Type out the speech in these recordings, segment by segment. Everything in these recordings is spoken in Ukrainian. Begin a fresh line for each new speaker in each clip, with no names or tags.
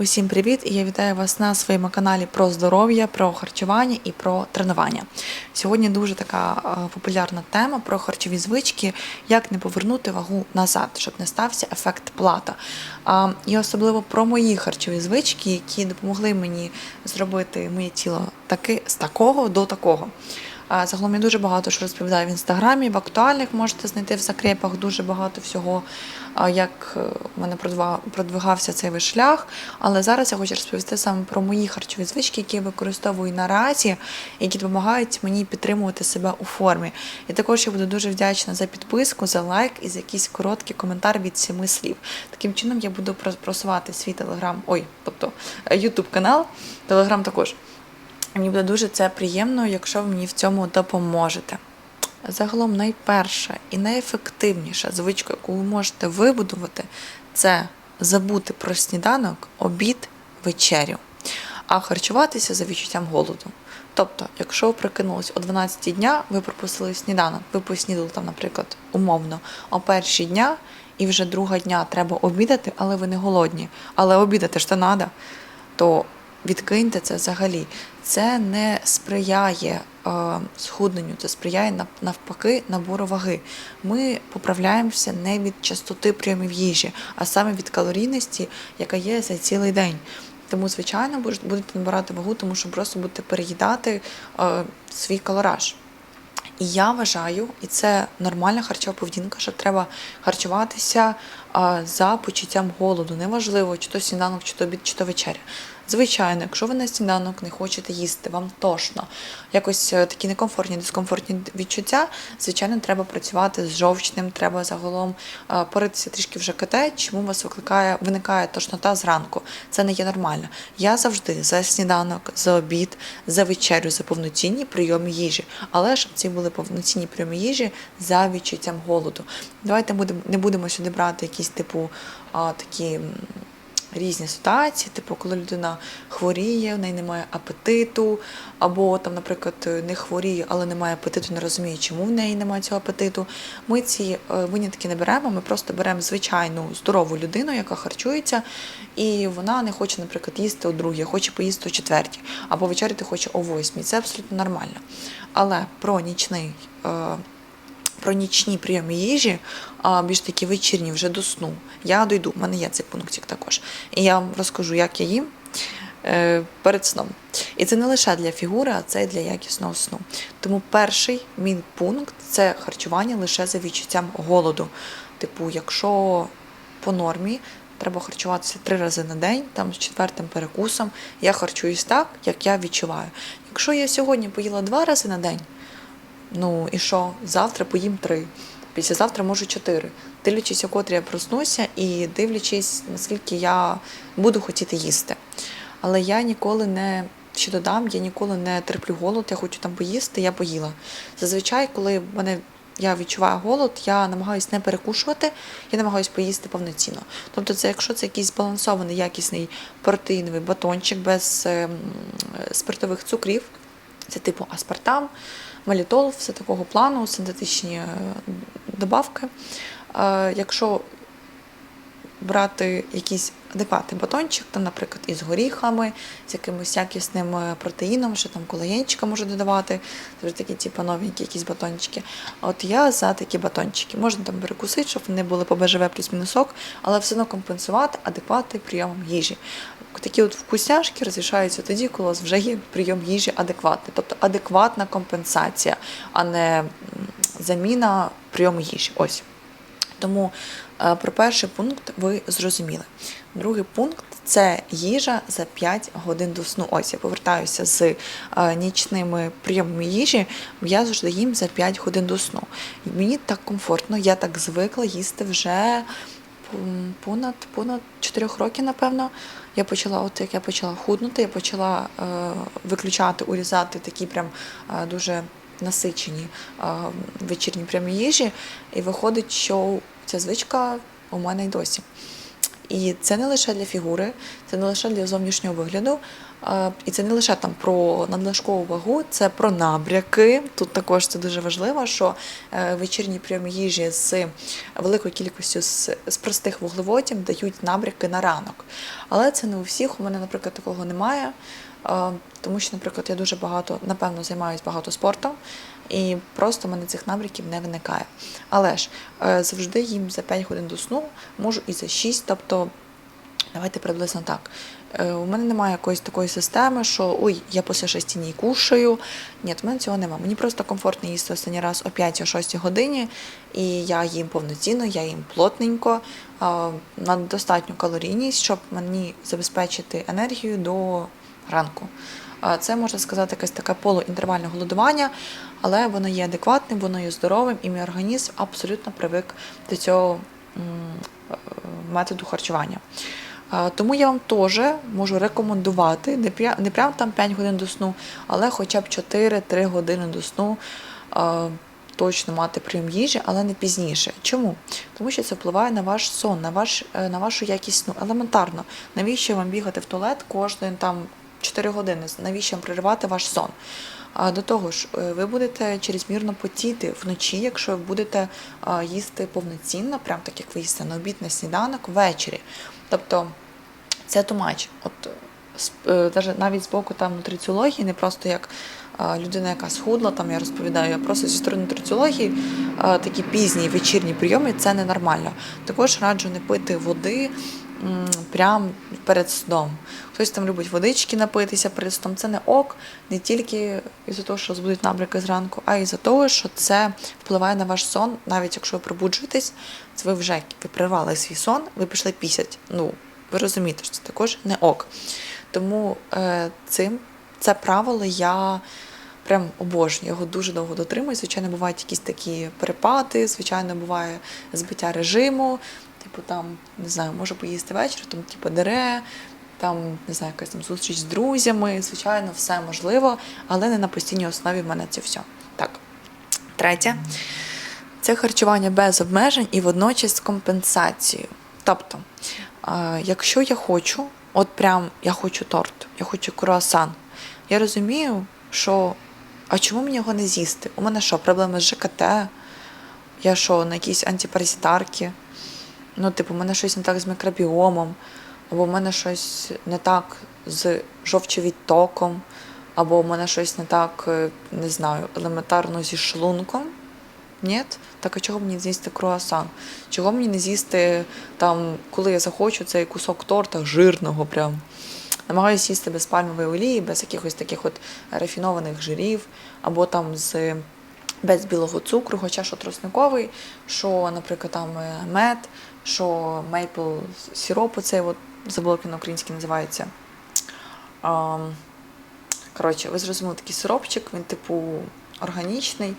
Усім привіт! І я вітаю вас на своєму каналі про здоров'я, про харчування і про тренування. Сьогодні дуже така е, популярна тема про харчові звички, як не повернути вагу назад, щоб не стався ефект плата. І особливо про мої харчові звички, які допомогли мені зробити моє тіло таки з такого до такого. Загалом я дуже багато що розповідаю в інстаграмі, в актуальних можете знайти в закрепах дуже багато всього, як е, в мене продвигався цей весь шлях. Але зараз я хочу розповісти саме про мої харчові звички, які я використовую наразі, які допомагають мені підтримувати себе у формі. І також я буду дуже вдячна за підписку, за лайк і за якийсь короткий коментар від семи слів. Таким чином я буду прос- просувати свій телеграм, ой, тобто Ютуб канал, телеграм також. Мені буде дуже це приємно, якщо ви мені в цьому допоможете. Загалом найперша і найефективніша звичка, яку ви можете вибудувати, це забути про сніданок, обід, вечерю, а харчуватися за відчуттям голоду. Тобто, якщо ви прокинулись о 12 дня, ви пропустили сніданок, ви поснідали там, наприклад, умовно, о першій дня, і вже друга дня треба обідати, але ви не голодні. Але обідати ж то треба, то відкиньте це взагалі. Це не сприяє схудненню, це сприяє навпаки набору ваги. Ми поправляємося не від частоти прийомів їжі, а саме від калорійності, яка є за цілий день. Тому, звичайно, будете набирати вагу, тому що просто будете переїдати свій калораж. І я вважаю, і це нормальна харчова поведінка, що треба харчуватися а, за почуттям голоду. Неважливо, чи то сніданок, чи то обід, чи то вечеря. Звичайно, якщо ви на сніданок не хочете їсти, вам тошно, якось е, такі некомфортні, дискомфортні відчуття, звичайно, треба працювати з жовчним, треба загалом е, поритися трішки в ЖКТ, чому вас викликає, виникає тошнота зранку. Це не є нормально. Я завжди за сніданок, за обід, за вечерю, за повноцінні прийоми їжі. Але щоб ці були повноцінні прийоми їжі за відчуттям голоду. Давайте не будемо сюди брати якісь типу а, такі. Різні ситуації, типу, коли людина хворіє, в неї немає апетиту, або там, наприклад, не хворіє, але немає апетиту, не розуміє, чому в неї немає цього апетиту. Ми ці е, винятки не беремо, ми просто беремо звичайну здорову людину, яка харчується, і вона не хоче, наприклад, їсти о другій, хоче поїсти о четвертій, або вечеряти хоче о восьмій. Це абсолютно нормально. Але про нічний. Про нічні прийоми їжі, а більш такі вечірні, вже до сну. Я дойду, в мене є цей пунктик також. І я вам розкажу, як я їм е, перед сном. І це не лише для фігури, а це і для якісного сну. Тому перший мій пункт це харчування лише за відчуттям голоду. Типу, якщо по нормі треба харчуватися три рази на день, там з четвертим перекусом, я харчуюсь так, як я відчуваю. Якщо я сьогодні поїла два рази на день, Ну і що? Завтра поїм три. Післязавтра можу чотири. Дивлячись, о котрі я проснуся, і дивлячись, наскільки я буду хотіти їсти. Але я ніколи не ще додам, я ніколи не терплю голод, я хочу там поїсти, я поїла. Зазвичай, коли мене я відчуваю голод, я намагаюся не перекушувати, я намагаюся поїсти повноцінно. Тобто, це якщо це якийсь збалансований, якісний протеїновий батончик без ем, спиртових цукрів, це типу аспартам, малітол, все такого плану, синтетичні е, добавки. Е, Якщо брати якийсь адекватний батончик, то, наприклад, із горіхами, з якимось якісним е, протеїном, що там колагенчика можу додавати, це вже такі типу, новенькі якісь батончики. От я за такі батончики. Можна там перекусити, щоб вони були по БЖВ плюс мінусок, але все одно компенсувати адекватним прийомом їжі. Такі от вкусняшки розрішаються тоді, коли у вас вже є прийом їжі адекватний, тобто адекватна компенсація, а не заміна прийому їжі. Ось. Тому е, про перший пункт ви зрозуміли. Другий пункт це їжа за 5 годин до сну. Ось я повертаюся з е, нічними прийомами їжі. Я завжди їм за 5 годин до сну. Мені так комфортно, я так звикла їсти вже понад понад 4 років, напевно. Я почала, от як я почала худнути, я почала е, виключати, урізати такі прям е, дуже насичені вечірні прямі їжі. І виходить, що ця звичка у мене й досі. І це не лише для фігури, це не лише для зовнішнього вигляду, і це не лише там про надлишкову вагу, це про набряки. Тут також це дуже важливо, що е, вечірні прийом їжі з великою кількістю з простих вуглеводів дають набряки на ранок. Але це не у всіх. У мене, наприклад, такого немає. Тому що, наприклад, я дуже багато, напевно, займаюся багато спортом, і просто в мене цих набряків не виникає. Але ж е, завжди їм за 5 годин до сну, можу і за 6, тобто давайте приблизно так. Е, У мене немає якоїсь такої системи, що ой, я після 6 днів кушаю. Ні, в мене цього немає. Мені просто комфортно їсти останній раз о 5-6 годині, і я їм повноцінно, я їм плотненько, на достатню калорійність, щоб мені забезпечити енергію до ранку. Це можна сказати якесь таке полуінтервальне голодування, але воно є адекватним, воно є здоровим, і мій організм абсолютно привик до цього е, методу харчування. Тому я вам теж можу рекомендувати не пря- не прям там 5 годин до сну, але хоча б 4-3 години до сну точно мати прийом їжі, але не пізніше. Чому? Тому що це впливає на ваш сон, на, ваш, е, на вашу якість сну. Елементарно, навіщо вам бігати в туалет кожен там 4 години? Навіщо проривати ваш сон? А до того ж, е, ви будете чрезмірно потіти вночі, якщо ви будете їсти повноцінно, прям так як ви їсте на обід, на сніданок, ввечері. Тобто це тумач. От е, навіть з боку там нутриціології, не просто як людина, яка схудла, там я розповідаю, а просто зі сторони нутриціології такі пізні вечірні прийоми це ненормально. Також раджу не пити води м, прямо перед сном. Хтось там любить водички напитися перед сном. Це не ок, не тільки із-за того, що збудуть набряки зранку, а із-за того, що це впливає на ваш сон, навіть якщо ви пробуджуєтесь, це ви вже ви прервали свій сон, ви пішли пісять. Ну, ви розумієте, що це також не ок. Тому е, цим це правило я прям обожнюю. Його дуже довго дотримую. Звичайно, бувають якісь такі перепади, звичайно, буває збиття режиму. Типу там, не знаю, можу поїсти вечір, там типу дере, там, не знаю, якась там зустріч з друзями. Звичайно, все можливо, але не на постійній основі в мене це все. Так. Третє. Це харчування без обмежень і водночас з компенсацією. Тобто, якщо я хочу, от прям я хочу торт, я хочу круасан, я розумію, що а чому мені його не з'їсти? У мене що, проблеми з ЖКТ? Я що, на якісь антипаразитарки? Ну, типу, у мене щось не так з мікробіомом, або в мене щось не так з жовчовідтоком, або в мене щось не так, е, не знаю, елементарно зі шлунком. Ні? Так а чого мені з'їсти круасан? Чого мені не з'їсти там, коли я захочу цей кусок торта жирного прям? Намагаюся їсти без пальмової олії, без якихось таких от рафінованих жирів, або там з без білого цукру, хоча що тросниковий, що, наприклад, там е, мед, що мейпл сироп, оцей от, забула, як він на українській називається. Ам, Коротше, ви зрозуміли такий сиропчик, він типу органічний.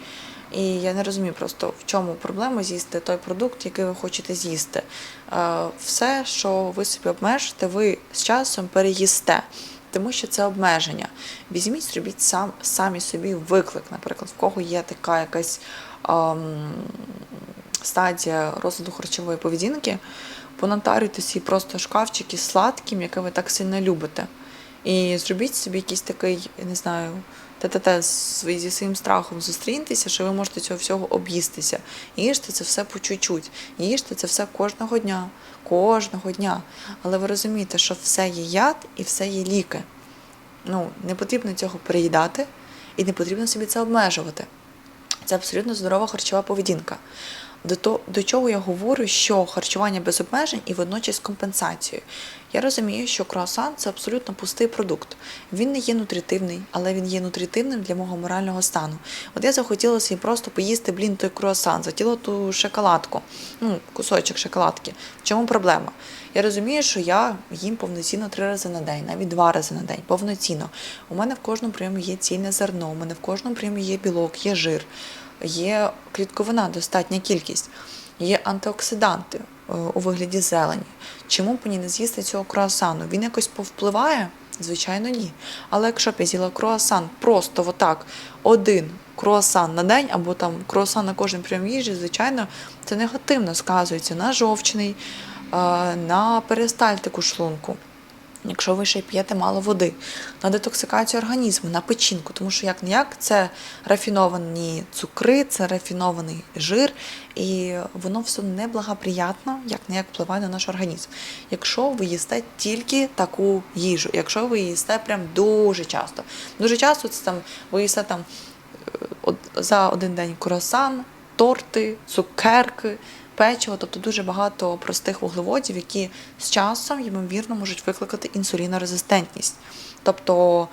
І я не розумію просто, в чому проблема з'їсти той продукт, який ви хочете з'їсти. Все, що ви собі обмежите, ви з часом переїсте, тому що це обмеження. Візьміть, зробіть сам, самі собі виклик, наприклад, в кого є така якась ем, стадія розладу харчової поведінки, понатарюйте свій просто шкафчик із сладким, яке ви так сильно любите. І зробіть собі якийсь такий, я не знаю, зі своїм страхом зустріньтеся, що ви можете цього всього об'їстися. Їжте це все по чуть-чуть. Їжте це все кожного дня. Кожного дня. Але ви розумієте, що все є яд і все є ліки. Ну, не потрібно цього переїдати і не потрібно собі це обмежувати. Це абсолютно здорова харчова поведінка. До, то, до чого я говорю, що харчування без обмежень і водночас компенсацією. Я розумію, що круасан це абсолютно пустий продукт. Він не є нутритивний, але він є нутритивним для мого морального стану. От я захотіла собі просто поїсти, блін, той круасан, захотіла ту шоколадку, ну, кусочок шоколадки. В чому проблема? Я розумію, що я їм повноцінно три рази на день, навіть два рази на день, повноцінно. У мене в кожному прийомі є цільне зерно, у мене в кожному прийомі є білок, є жир, є клітковина, достатня кількість, є антиоксиданти е, у вигляді зелені. Чому б мені не з'їсти цього круасану? Він якось повпливає? Звичайно, ні. Але якщо б я з'їла круасан просто отак, один круасан на день, або там круасан на кожен прийом їжі, звичайно, це негативно сказується на жовчний, на перистальтику шлунку. Якщо ви ще п'єте мало води, на детоксикацію організму, на печінку, тому що як не як це рафіновані цукри, це рафінований жир, і воно все неблагоприятно, як не як впливає на наш організм. Якщо ви їсте тільки таку їжу, якщо ви їсте прям дуже часто, дуже часто це там ви їсте там е, за один день круасан, торти, цукерки, печиво, тобто дуже багато простих вуглеводів, які з часом, ймовірно, можуть викликати інсулінорезистентність. Тобто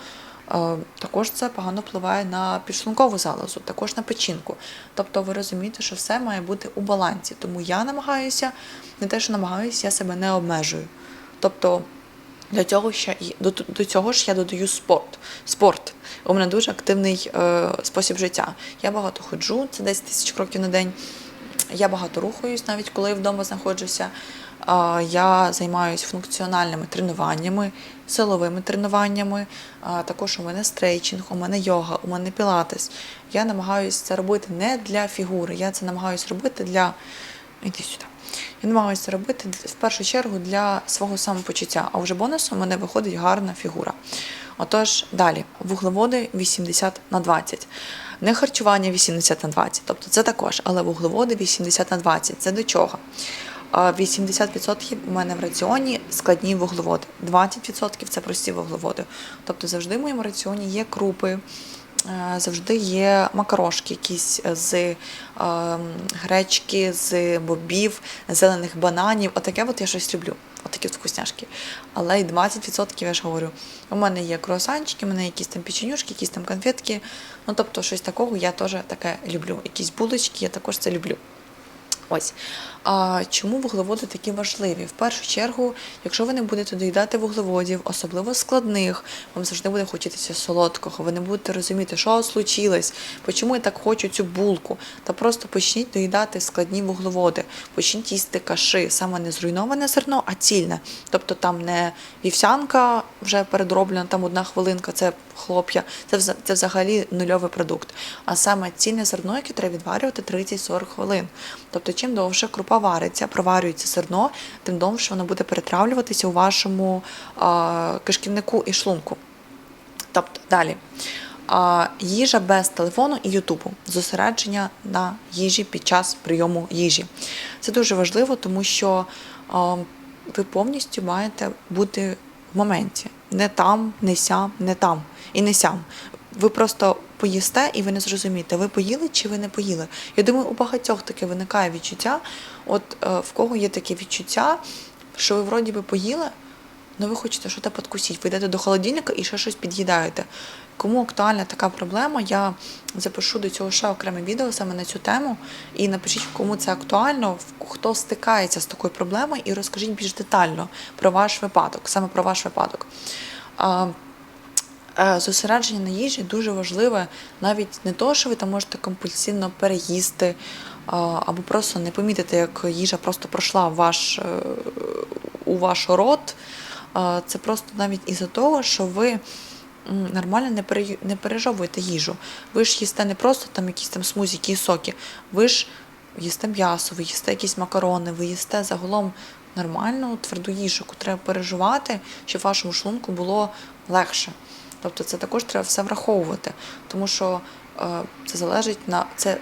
е, також це погано впливає на підшлункову залозу, також на печінку. Тобто ви розумієте, що все має бути у балансі. Тому я намагаюся, не те, що намагаюся, я себе не обмежую. Тобто для цього ще до, до цього ж я додаю спорт. Спорт. У мене дуже активний е, спосіб життя. Я багато ходжу, це 10 тисяч кроків на день. Я багато рухаюсь, навіть коли я вдома знаходжуся. Я займаюся функціональними тренуваннями, силовими тренуваннями. Також у мене стрейчинг, у мене йога, у мене пілатес. Я намагаюся це робити не для фігури, я це намагаюся робити для. Іди сюди. Я намагаюся це робити в першу чергу для свого самопочуття, а вже бонусом у мене виходить гарна фігура. Отож, далі, вуглеводи 80 на 20. Не харчування 80 на 20, тобто це також, але вуглеводи 80 на 20. Це до чого? 80% у мене в раціоні складні вуглеводи, 20% це прості вуглеводи. Тобто завжди в моєму раціоні є крупи, е, завжди є макарошки якісь з е, гречки, з бобів, зелених бананів. Отаке от я щось люблю. Отакі от вкусняшки. Але й 20% я ж говорю. У мене є круасанчики, у мене якісь там печенюшки, якісь там конфетки. Ну тобто щось такого я теж таке люблю. Якісь булочки, я також це люблю. Ось. А чому вуглеводи такі важливі? В першу чергу, якщо ви не будете доїдати вуглеводів, особливо складних, вам завжди буде хотітися солодкого. Ви не будете розуміти, що случилось, чому я так хочу цю булку. Та просто почніть доїдати складні вуглеводи, почніть їсти каши, саме не зруйноване зерно, а цільне. Тобто там не вівсянка вже передроблена, там одна хвилинка, це хлоп'я, це, це взагалі нульовий продукт. А саме цільне зерно, яке треба відварювати 30-40 хвилин. Тобто, чим довше крупа вариться, проварюється зерно, тим довше воно буде перетравлюватися у вашому кишківнику і шлунку. Тобто далі. Їжа без телефону і Ютубу, зосередження на їжі під час прийому їжі. Це дуже важливо, тому що ви повністю маєте бути в моменті. Не там, не сям, не там і не сям. Ви просто поїсте і ви не зрозумієте, ви поїли чи ви не поїли. Я думаю, у багатьох таке виникає відчуття. От е, в кого є таке відчуття, що ви вроді би поїли, Ну, ви хочете щось підкусити, ви йдете до холодильника і ще щось під'їдаєте. Кому актуальна така проблема, я запишу до цього ще окреме відео саме на цю тему. І напишіть, кому це актуально, хто стикається з такою проблемою, і розкажіть більш детально про ваш випадок, саме про ваш випадок. Е, Зосередження на їжі дуже важливе, навіть не то, що ви там можете компульсивно переїсти, або просто не помітити, як їжа просто пройшла ваш, е, у ваш рот. Це просто навіть із-за того, що ви нормально не, пере, не пережовуєте їжу. Ви ж їсте не просто там якісь там смузі, якісь соки, ви ж їсте м'ясо, ви їсте якісь макарони, ви їсте загалом нормальну тверду їжу, яку треба переживати, щоб вашому шлунку було легше. Тобто це також треба все враховувати, тому що е, це залежить на це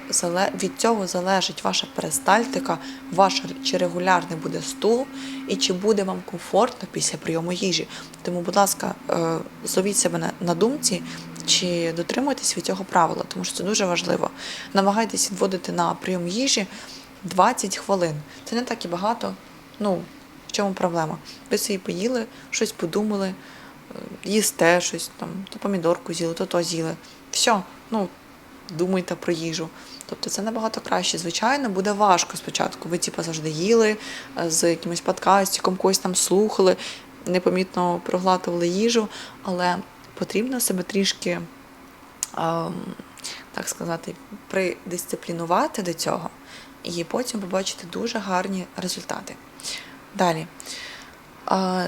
від цього залежить ваша перистальтика, ваш чи регулярний буде стул, і чи буде вам комфортно після прийому їжі. Тому, будь ласка, е, зловіть себе на, думці, чи дотримуєтесь від цього правила, тому що це дуже важливо. Намагайтесь відводити на прийом їжі 20 хвилин. Це не так і багато. Ну, в чому проблема? Ви собі поїли, щось подумали, їсте щось там, то помідорку з'їли, то то з'їли. Все, ну, думайте про їжу. Тобто це набагато краще. Звичайно, буде важко спочатку. Ви типу, завжди їли е, з якимось подкастиком, когось там слухали, непомітно проглатували їжу, але потрібно себе трішки, ем, так сказати, придисциплінувати до цього, і потім побачити дуже гарні результати. Далі.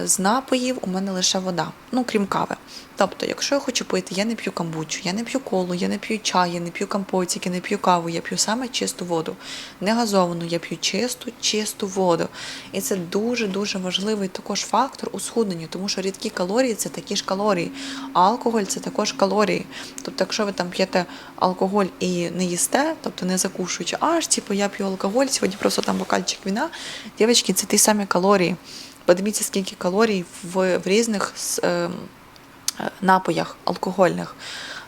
З напоїв у мене лише вода, ну крім кави. Тобто, якщо я хочу пити, я не п'ю камбучу, я не п'ю колу, я не п'ю чай, я не п'ю компотики, не п'ю каву, я п'ю саме чисту воду. Не газовану, я п'ю чисту, чисту воду. І це дуже-дуже важливий також фактор у схудненні, тому що рідкі калорії це такі ж калорії, а алкоголь це також калорії. Тобто, якщо ви там п'єте алкоголь і не їсте, тобто не закушуючи, аж типу я п'ю алкоголь, сьогодні просто там бокальчик віна, дівчатки, це ті самі калорії. Подивіться, скільки калорій в, в різних ем, е, напоях алкогольних.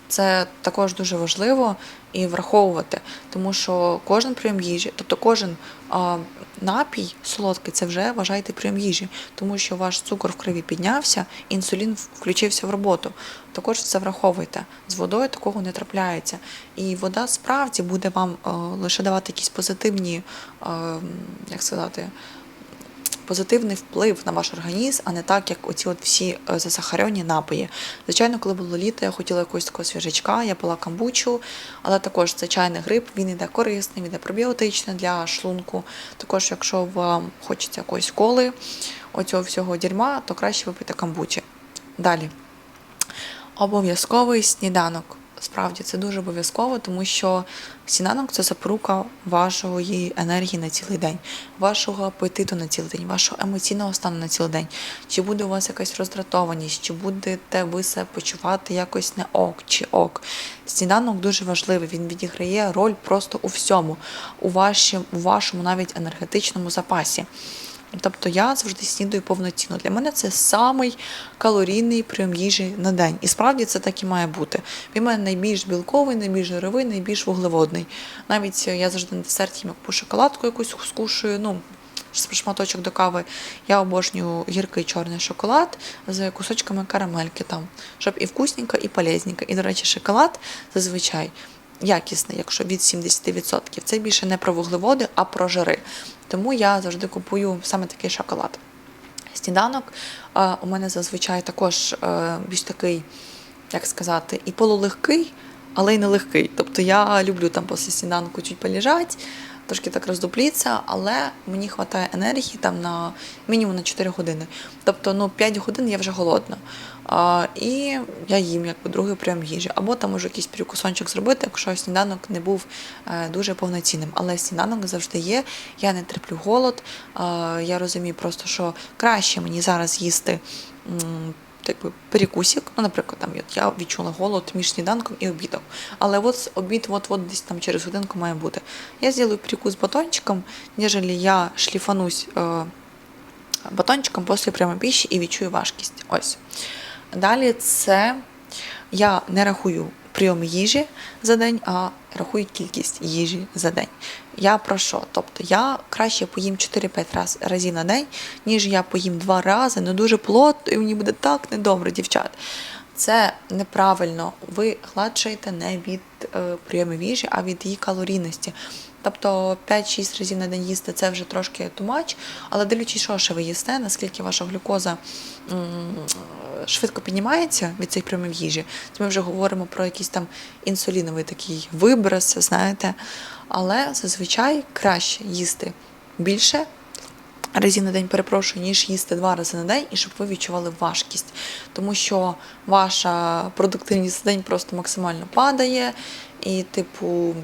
Це також дуже важливо і враховувати, тому що кожен прийом їжі, тобто кожен а, напій солодкий, це вже вважайте прийом їжі, тому що ваш цукор в крові піднявся, інсулін включився в роботу. Також це враховуйте. З водою такого не трапляється. І вода справді буде вам е, лише давати якісь позитивні, е, як сказати, позитивний вплив на ваш організм, а не так, як оці от всі е, засахарені напої. Звичайно, коли було літо, я хотіла якогось такого свіжачка, я пила камбучу, але також це чайний гриб, він іде корисний, він іде пробіотичний для шлунку. Також, якщо вам хочеться якоїсь коли, оцього всього дерьма, то краще випити камбучі. Далі. Обов'язковий сніданок. Справді це дуже обов'язково, тому що сніданок це запорука вашої енергії на цілий день, вашого апетиту на цілий день, вашого емоційного стану на цілий день. Чи буде у вас якась роздратованість, чи будете ви себе почувати якось не ок чи ок. Сніданок дуже важливий, він відіграє роль просто у всьому, у, вашому, у вашому навіть енергетичному запасі. Тобто я завжди снідаю повноцінно. Для мене це самий калорійний прийом їжі на день. І справді це так і має бути. Він мене найбільш білковий, найбільш жировий, найбільш вуглеводний. Навіть я завжди на десерт їм яку шоколадку якусь скушую. Ну, шматочок до кави. Я обожнюю гіркий чорний шоколад з кусочками карамельки там, щоб і вкусненько, і полезненько. І, до речі, шоколад зазвичай якісний, якщо від 70%. Це більше не про вуглеводи, а про жири. Тому я завжди купую саме такий шоколад. Сніданок у мене зазвичай також е, більш такий, як сказати, і полулегкий, але й нелегкий. Тобто я люблю там після сніданку чуть полежати, трошки так роздупліться, але мені вистачає енергії там на мінімум на 4 години. Тобто, ну 5 годин я вже голодна. А, і я їм якби другий прийом їжі. Або там можу якийсь перекусончик зробити, якщо сніданок не був е, дуже повноцінним. Але сніданок завжди є. Я не терплю голод. А, я розумію просто, що краще мені зараз їсти. Якби перекусик, ну, наприклад, там я відчула голод між сніданком і обідом. Але от обід от-от десь там через годинку має бути. Я зроблю перекус батончиком, ніжели я шліфанусь е, батончиком після прямої піші і відчую важкість. Ось. Далі це я не рахую прийом їжі за день, а рахую кількість їжі за день. Я про що? Тобто я краще поїм 4-5 раз, разів на день, ніж я поїм 2 рази, ну дуже плотно, і мені буде так недобре, дівчат. Це неправильно. Ви гладшаєте не від е, прийомів їжі, а від її калорійності. Тобто 5-6 разів на день їсти це вже трошки тумач, але дивлячись, що ще ви їсте, наскільки ваша глюкоза швидко піднімається від цих прийомів їжі, то ми вже говоримо про якийсь там інсуліновий такий виброс, знаєте. Але зазвичай краще їсти більше разів на день, перепрошую, ніж їсти два рази на день, і щоб ви відчували важкість. Тому що ваша продуктивність за день просто максимально падає, і, типу,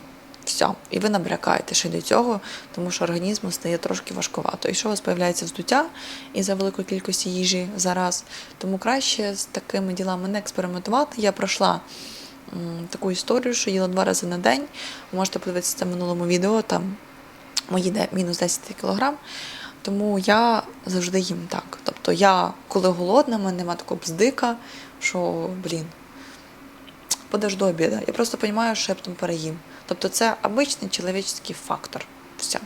все, і ви набрякаєте ще до цього, тому що організму стає трошки важкувато. І що у вас з'являється вздуття із-за великої кількості їжі зараз. Тому краще з такими ділами не експериментувати. Я пройшла м, таку історію, що їла два рази на день. Ви можете подивитися це в минулому відео, там мої де- мінус 10 кілограм. Тому я завжди їм так. Тобто я, коли голодна, мене немає такого бздика, що, блін, подожду обіда. Я просто розумію, що я потім переїм. Тобто це обичний чоловічний фактор. Все.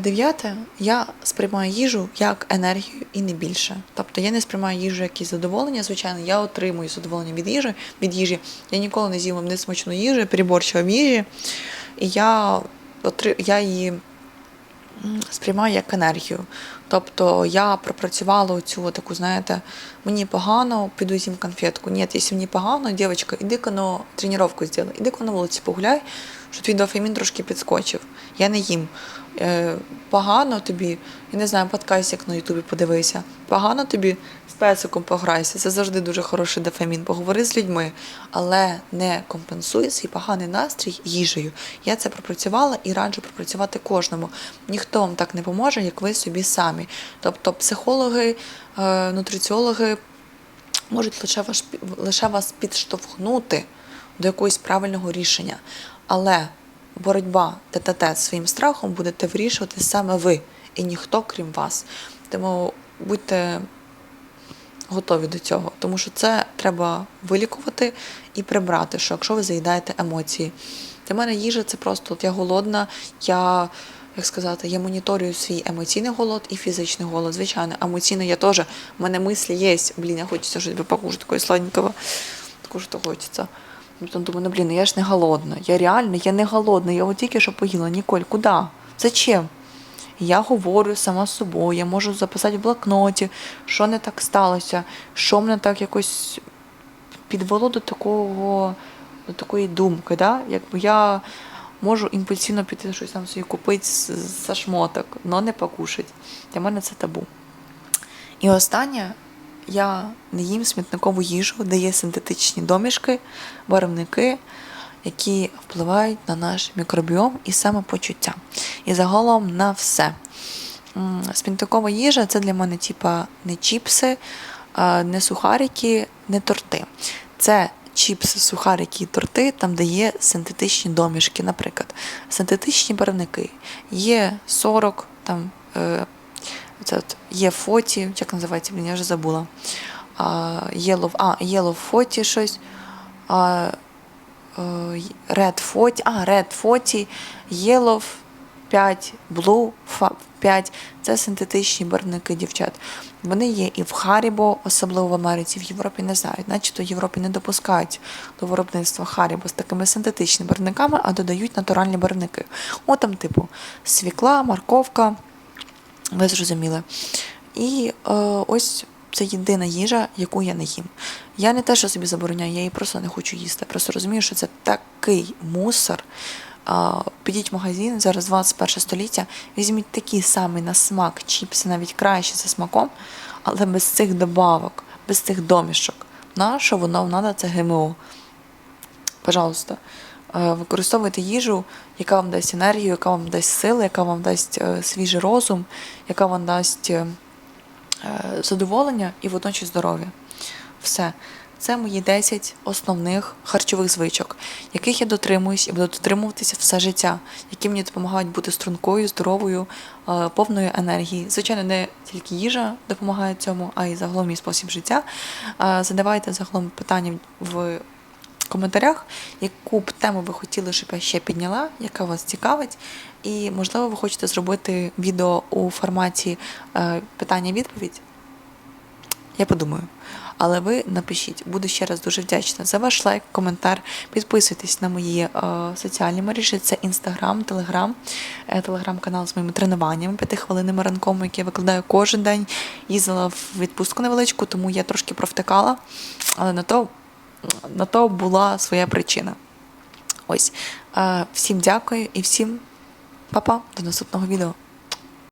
Дев'яте, я сприймаю їжу як енергію і не більше. Тобто я не сприймаю їжу як якесь задоволення, звичайно, я отримую задоволення від їжі. Від їжі. Я ніколи не з'їм несмачну їжу, переборчила в їжі. І я, я її сприймаю як енергію. Тобто я пропрацювала цю таку, знаєте, мені погано, піду з'їм конфетку. Ні, якщо мені погано, дівчинка, іди-ка на тренування зроби, іди-ка вулиці погуляй, щоб твій дофамін трошки підскочив. Я не їм погано тобі, я не знаю, подкаст як на Ютубі подивися. Погано тобі з песиком пограйся. Це завжди дуже хороший дофамін. Поговори з людьми, але не компенсуй свій поганий настрій їжею. Я це пропрацювала і раджу пропрацювати кожному. Ніхто вам так не поможе, як ви собі самі. Тобто психологи, е, нутриціологи можуть лише вас, лише вас підштовхнути до якогось правильного рішення. Але боротьба тет-а-тет з своїм страхом будете вирішувати саме ви і ніхто крім вас. Тому будьте готові до цього, тому що це треба вилікувати і прибрати, що якщо ви заїдаєте емоції. Для мене їжа це просто от я голодна, я. Як сказати, я моніторюю свій емоційний голод і фізичний голод. Звичайно, емоційний я теж. У мене мислі є. Блін, я хочеться щось покушати такого сладенького. Такого що хочеться. Потім думаю, ну блін, я ж не голодна. Я реально, я не голодна. Я от тільки що поїла. Ніколь, куди? Зачем? Я говорю сама з собою, я можу записати в блокноті, що не так сталося, що мене так якось підвело до такого, до такої думки. Да? Якби я можу імпульсивно піти щось там собі купити за шмоток, але не покушати. Для мене це табу. І останнє, я не їм смітникову їжу, де є синтетичні домішки, барвники, які впливають на наш мікробіом і самопочуття. І загалом на все. Смітникова їжа це для мене типа не чіпси, не сухарики, не торти. Це чіпси, сухарики і торти, там, де є синтетичні домішки, наприклад, синтетичні барвники. Є 40, там, е, це от, є фоті, як називається, блін, я вже забула. А, Yellow, а, Yellow фоті щось. А, е, Red 40, а, Red 40, Yellow 5, Blue 5. Це синтетичні барвники дівчат. Вони є і в Харібо, особливо в Америці, в Європі не знають. Начебто в Європі не допускають до виробництва Харібо з такими синтетичними барвниками, а додають натуральні барвники. О, там, типу, свікла, морковка, ви зрозуміли. І е, ось це єдина їжа, яку я не їм. Я не те, що собі забороняю, я її просто не хочу їсти. Просто розумію, що це такий мусор. Підіть в магазин, зараз 21 століття, візьміть такі самі на смак, чіпси, навіть краще за смаком, але без цих добавок, без цих домішок. На що воно треба, це ГМО. Пожалуйста, використовуйте їжу, яка вам дасть енергію, яка вам дасть сили, яка вам дасть е, свіжий розум, яка вам дасть е, е, задоволення і водночас здоров'я. Все. Це мої 10 основних харчових звичок, яких я дотримуюсь і буду дотримуватися все життя, які мені допомагають бути стрункою, здоровою, е, повною енергії. Звичайно, не тільки їжа допомагає цьому, а й загалом мій спосіб життя. Е, Задавайте загалом питання в коментарях, яку б тему ви хотіли, щоб я ще підняла, яка вас цікавить. І, можливо, ви хочете зробити відео у форматі е, питання-відповідь. Я подумаю. Але ви напишіть, буду ще раз дуже вдячна за ваш лайк, коментар. Підписуйтесь на мої е, соціальні мережі. Це інстаграм, телеграм, телеграм-канал з моїми тренуваннями п'ятихвилинними ранком, які я викладаю кожен день. Їздила в відпустку невеличку, тому я трошки провтикала, але на то, на то була своя причина. Ось. Е, всім дякую і всім па-па, до наступного відео.